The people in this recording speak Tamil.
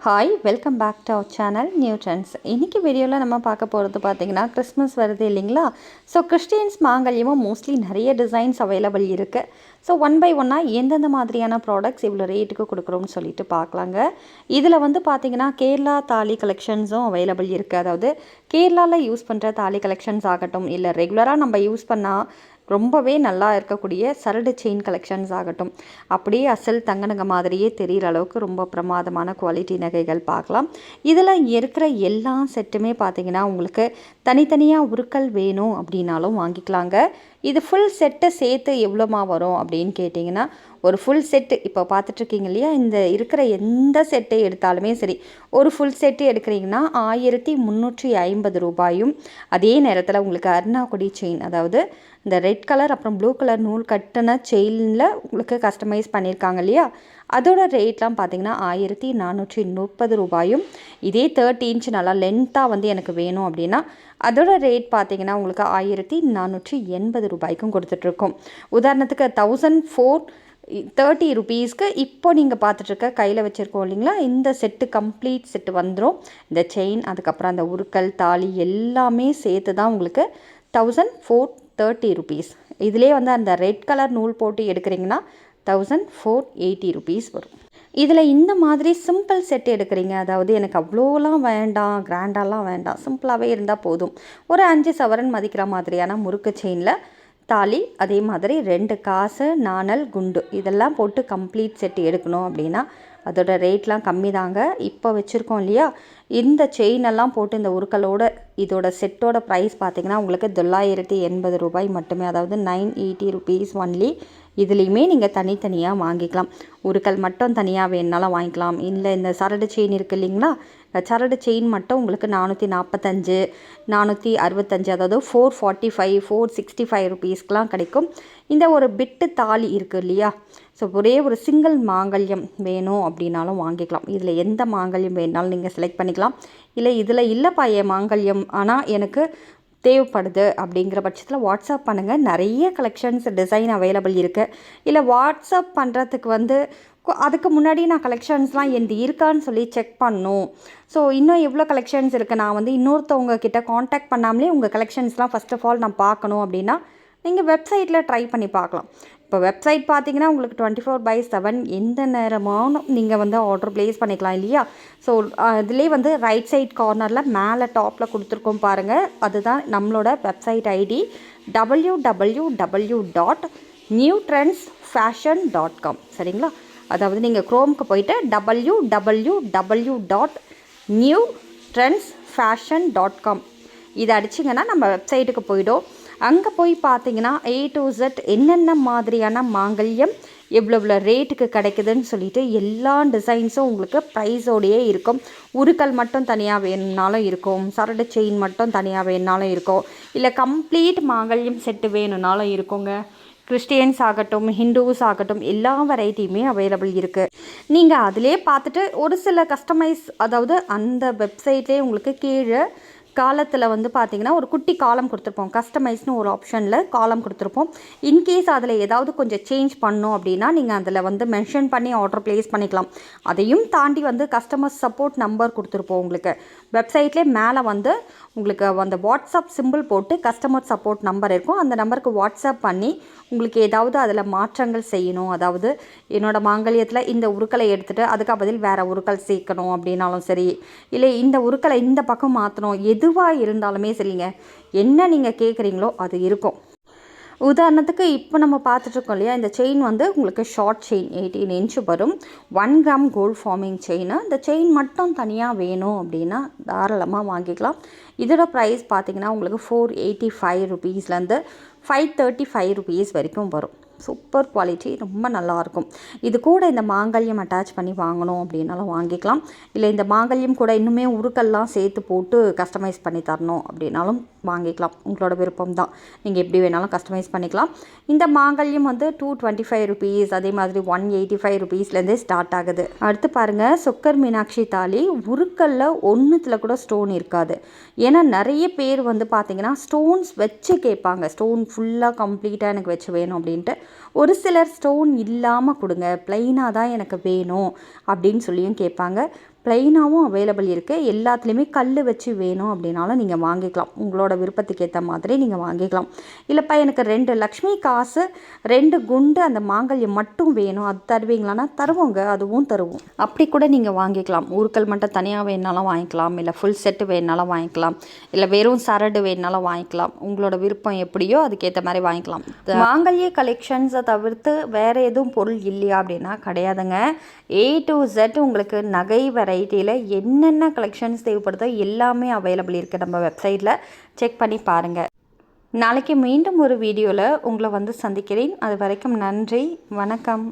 Hi welcome back to our channel new trends இன்றைக்கி வீடியோவில் நம்ம பார்க்க போகிறது பார்த்தீங்கன்னா கிறிஸ்மஸ் வருது இல்லைங்களா? ஸோ கிறிஸ்டியன்ஸ் மாங்கல்யமும் மோஸ்ட்லி நிறைய டிசைன்ஸ் அவைலபிள் இருக்குது ஸோ ஒன் பை ஒன்னாக எந்தெந்த மாதிரியான ப்ராடக்ட்ஸ் இவ்வளோ ரேட்டுக்கு கொடுக்குறோம்னு சொல்லிட்டு பார்க்கலாங்க. இதில் வந்து பார்த்தீங்கன்னா கேரளா தாலி கலெக்ஷன்ஸும் அவைலபிள் இருக்குது அதாவது கேரளாவில் யூஸ் பண்ணுற தாலி கலெக்ஷன்ஸ் ஆகட்டும் இல்லை ரெகுலராக நம்ம யூஸ் பண்ணால் ரொம்பவே நல்லா இருக்கக்கூடிய சரடு செயின் கலெக்ஷன்ஸ் ஆகட்டும். அப்படியே அசல் தங்க நகை மாதிரியே தெரிகிற அளவுக்கு ரொம்ப பிரமாதமான குவாலிட்டி நகைகள் பார்க்கலாம். இதில் இருக்கிற எல்லா செட்டுமே பார்த்திங்கன்னா உங்களுக்கு தனித்தனியாக உருக்கள் வேணும் அப்படின்னாலும் வாங்கிக்கலாங்க. இது ஃபுல் செட்டை சேர்த்து எவ்வளோமா வரும் அப்படின்னு கேட்டிங்கன்னா ஒரு ஃபுல் செட்டு இப்போ பார்த்துட்ருக்கீங்க இல்லையா? இந்த இருக்கிற எந்த செட்டை எடுத்தாலுமே சரி ஒரு ஃபுல் செட்டு எடுக்கிறீங்கன்னா ஆயிரத்தி முந்நூற்றி ஐம்பது ரூபாயும் அதே நேரத்தில் உங்களுக்கு அருணாக்குடி செயின் அதாவது இந்த ரெட் கலர் அப்புறம் ப்ளூ கலர் நூல் கட்டின செயினில் உங்களுக்கு கஸ்டமைஸ் பண்ணியிருக்காங்க இல்லையா? அதோட ரேட்லாம் பார்த்தீங்கன்னா ஆயிரத்தி நானூற்றி முப்பது ரூபாயும் இதே தேர்ட்டி இன்ச் நல்லா லென்த்தாக வந்து எனக்கு வேணும் அப்படின்னா அதோட ரேட் பார்த்தீங்கன்னா உங்களுக்கு ஆயிரத்தி நானூற்றி எண்பது ரூபாய்க்கும் கொடுத்துட்ருக்கோம். உதாரணத்துக்கு தௌசண்ட் ஃபோர் தேர்ட்டி ருபீஸ்க்கு இப்போ நீங்கள் பார்த்துட்ருக்க கையில் வச்சுருக்கோம் இல்லைங்களா? இந்த செட்டு கம்ப்ளீட் செட்டு வந்துடும் இந்த செயின் அதுக்கப்புறம் அந்த உருக்கல் தாலி எல்லாமே சேர்த்து தான் உங்களுக்கு தௌசண்ட் ஃபோர் தேர்ட்டி ருபீஸ் இதிலே வந்து அந்த ரெட் கலர் நூல் போட்டு எடுக்கிறீங்கன்னா தௌசண்ட் ஃபோர் எயிட்டி ருபீஸ் வரும். இதில் இந்த மாதிரி சிம்பிள் செட் எடுக்கிறீங்க. அதாவது எனக்கு அவ்வளோலாம் வேண்டாம் கிராண்டாலாம் வேண்டாம். சிம்பிளாகவே இருந்தால் போதும். ஒரு அஞ்சு சவரன் மதிக்கிற மாதிரியான முறுக்கு செயினில் தாலி அதே மாதிரி ரெண்டு காசு நாணல் குண்டு இதெல்லாம் போட்டு கம்ப்ளீட் செட் எடுக்கணும் அப்படின்னா அதோட ரேட்லாம் கம்மி தாங்க இப்போ வச்சுருக்கோம் இல்லையா? இந்த செயினெல்லாம் போட்டு இந்த உருக்களோட இதோட செட்டோட ப்ரைஸ் பார்த்திங்கன்னா உங்களுக்கு தொள்ளாயிரத்தி எண்பது ரூபாய் மட்டுமே. அதாவது நைன் எயிட்டி ருபீஸ் ஒன்லி இதுலேயுமே நீங்கள் தனித்தனியாக வாங்கிக்கலாம். உருக்கள் மட்டும் தனியாக வேணுனாலும் வாங்கிக்கலாம். இல்லை இந்த சரடு செயின் இருக்குது இல்லைங்களா? சரடு செயின் மட்டும் உங்களுக்கு நானூற்றி நாற்பத்தஞ்சு நானூற்றி அறுபத்தஞ்சு அதாவது four forty five four sixty five ருபீஸ்க்கெலாம் கிடைக்கும். இந்த ஒரு பிட்டு தாலி இருக்குது இல்லையா? ஸோ ஒரே ஒரு சிங்கிள் மாங்கல்யம் வேணும் அப்படின்னாலும் வாங்கிக்கலாம். இதில் எந்த மாங்கல்யம் வேணாலும் நீங்கள் செலக்ட் பண்ணிக்கலாம். இல்லை இதில் இல்லைப்பா என் மாங்கல்யம். ஆனால் எனக்கு தேவைப்படுது அப்படிங்கிற பட்சத்தில் வாட்ஸ்அப் பண்ணுங்கள் நிறைய கலெக்ஷன்ஸ் டிசைன் அவைலபிள் இருக்குது இல்லை வாட்ஸ்அப் பண்ணுறதுக்கு வந்து அதுக்கு முன்னாடி நான் கலெக்ஷன்ஸ்லாம் எந்த இருக்கான்னு சொல்லி செக் பண்ணும். ஸோ இன்னும் எவ்வளோ கலெக்ஷன்ஸ் இருக்குது நான் வந்து இன்னொருத்தவங்க கிட்ட காண்டாக்ட் பண்ணாமலே உங்கள் கலெக்ஷன்ஸ்லாம் ஃபஸ்ட் ஆஃப் ஆல் நான் பார்க்கணும் அப்படின்னா நீங்கள் வெப்சைட்டில் ட்ரை பண்ணி பார்க்கலாம். இப்போ வெப்சைட் பார்த்தீங்கன்னா உங்களுக்கு டுவெண்ட்டி ஃபோர் பை செவன் எந்த நேரமானும் நீங்கள் வந்து ஆர்டர் ப்ளேஸ் பண்ணிக்கலாம் இல்லையா? ஸோ இதுலேயே வந்து ரைட் சைட் கார்னரில் மேலே டாப்பில் கொடுத்துருக்கோம் பாருங்கள் அதுதான் நம்மளோட website ID W W W dot new trends fashion dot com சரிங்களா? அதாவது நீங்கள் க்ரோம்க்கு போயிட்டு W W W dot new trends fashion dot com இதை அடிச்சிங்கன்னா நம்ம வெப்சைட்டுக்கு போயிடும். அங்கே போய் பார்த்தீங்கன்னா ஏ டு ஜெட் என்னென்ன மாதிரியான மாங்கல்யம் எவ்வளோ எவ்வளோ ரேட்டுக்கு கிடைக்குதுன்னு சொல்லிட்டு எல்லா டிசைன்ஸும் உங்களுக்கு ப்ரைஸோடையே இருக்கும். உருக்கல் மட்டும் தனியாக வேணும்னாலும் இருக்கும். சரடு செயின் மட்டும் தனியாக வேணுனாலும் இருக்கும். இல்லை கம்ப்ளீட் மாங்கல்யம் செட்டு வேணும்னாலும் இருக்குங்க. கிறிஸ்டியன்ஸ் ஆகட்டும் ஹிந்துஸ் ஆகட்டும் எல்லா வெரைட்டியுமே அவைலபிள் இருக்குது நீங்கள் அதிலே பார்த்துட்டு ஒரு சில கஸ்டமைஸ் அதாவது அந்த வெப்சைட்லேயே உங்களுக்கு கீழே காலத்தில் வந்து பார்த்தீங்கன்னா ஒரு குட்டி காலம் கொடுத்துருப்போம். கஸ்டமைஸ்னு ஒரு ஆப்ஷனில் காலம் கொடுத்துருப்போம். இன்கேஸ் அதில் ஏதாவது கொஞ்சம் சேஞ்ச் பண்ணோம் அப்படின்னா நீங்கள் அதில் வந்து மென்ஷன் பண்ணி ஆர்டர் ப்ளேஸ் பண்ணிக்கலாம். அதையும் தாண்டி வந்து கஸ்டமர் சப்போர்ட் நம்பர் கொடுத்துருப்போம் உங்களுக்கு. வெப்சைட்லேயே மேலே வந்து உங்களுக்கு அந்த வாட்ஸ்அப் சிம்பிள் போட்டு கஸ்டமர் சப்போர்ட் நம்பர் இருக்கும். அந்த நம்பருக்கு வாட்ஸ்அப் பண்ணி உங்களுக்கு ஏதாவது அதில் மாற்றங்கள் செய்யணும். அதாவது என்னோடய மாங்கல்யத்தில் இந்த உருக்களை எடுத்துகிட்டு அதுக்கு பதில் வேறு உருக்கள் சேர்க்கணும் அப்படின்னாலும் சரி. இல்லை இந்த உருக்களை இந்த பக்கம் மாற்றணும் எது எதுவாக இருந்தாலுமே சரிங்க. என்ன நீங்கள் கேட்குறீங்களோ அது இருக்கும். உதாரணத்துக்கு இப்போ நம்ம பார்த்துட்ருக்கோம் இல்லையா இந்த செயின் வந்து உங்களுக்கு ஷார்ட் செயின் எயிட்டீன் இன்ச்சு வரும். One gram gold forming chain. இந்த செயின் மட்டும் தனியாக வேணும் அப்படின்னா தாராளமாக வாங்கிக்கலாம். இதோட ப்ரைஸ் பார்த்திங்கன்னா உங்களுக்கு ஃபோர் எயிட்டி ஃபைவ் ருபீஸ்லேருந்து ஃபைவ் தேர்ட்டி ஃபைவ் ருபீஸ் வரைக்கும் வரும். சூப்பர் குவாலிட்டி ரொம்ப நல்லாயிருக்கும் இது கூட இந்த மாங்கல்யம் அட்டாச் பண்ணி வாங்கணும் அப்படின்னாலும் வாங்கிக்கலாம். இல்லை இந்த மாங்கல்யம் கூட இன்னுமே உருக்கெல்லாம் சேர்த்து போட்டு கஸ்டமைஸ் பண்ணி தரணும் அப்படின்னாலும் வாங்கிக்கலாம். உங்களோட விருப்பம் தான் நீங்கள் எப்படி வேணாலும் கஸ்டமைஸ் பண்ணிக்கலாம். இந்த மாங்கல்யம் வந்து டூ டுவெண்ட்டி ஃபைவ் ருபீஸ் அதே மாதிரி ஒன் எயிட்டி ஃபைவ் ருபீஸ்லேருந்தே ஸ்டார்ட் ஆகுது. அடுத்து பாருங்கள் சொக்கர் மீனாட்சி தாலி உருக்கல்ல ஒன்றுத்தில் கூட ஸ்டோன் இருக்காது. ஏன்னா நிறைய பேர் வந்து பார்த்தீங்கன்னா ஸ்டோன்ஸ் வச்சு கேட்பாங்க. ஸ்டோன் ஃபுல்லாக கம்ப்ளீட்டாக எனக்கு வச்சு வேணும் அப்படின்ட்டு. ஒரு சிலர் ஸ்டோன் இல்லாமல் கொடுங்க ப்ளைனாக தான் எனக்கு வேணும் அப்படின்னு சொல்லியும் கேட்பாங்க. ப்ளைனாகவும் அவைலபிள் இருக்குது எல்லாத்துலேயுமே கல் வச்சு வேணும் அப்படின்னாலும் நீங்கள் வாங்கிக்கலாம். உங்களோட விருப்பத்துக்கு ஏற்ற மாதிரி நீங்கள் வாங்கிக்கலாம். இல்லைப்பா எனக்கு ரெண்டு லக்ஷ்மி காசு ரெண்டு குண்டு அந்த மாங்கல்யம் மட்டும் வேணும். அது தருவீங்களான்னா தருவோங்க அதுவும் தருவோம். அப்படி கூட நீங்கள் வாங்கிக்கலாம். ஊருக்கள் மட்டும் தனியாக வேணுனாலும் வாங்கிக்கலாம். இல்லை ஃபுல் செட்டு வேணுனாலும் வாங்கிக்கலாம். இல்லை வெறும் சரடு வேணுனாலும் வாங்கிக்கலாம். உங்களோட விருப்பம் எப்படியோ அதுக்கேற்ற மாதிரி வாங்கிக்கலாம். மாங்கல்ய கலெக்ஷன்ஸை தவிர்த்து வேறு எதுவும் பொருள் இல்லையா அப்படின்னா கிடையாதுங்க. ஏ டு ஜெட் உங்களுக்கு நகை வரை வெரைட்டியில் என்னென்ன கலெக்ஷன்ஸ் தேவைப்படுதோ எல்லாமே அவைலபிள் இருக்குது நம்ம வெப்சைட்டில் செக் பண்ணி பாருங்கள் நாளைக்கு மீண்டும் ஒரு வீடியோவில் உங்களை வந்து சந்திக்கிறேன். அது வரைக்கும் நன்றி. வணக்கம்.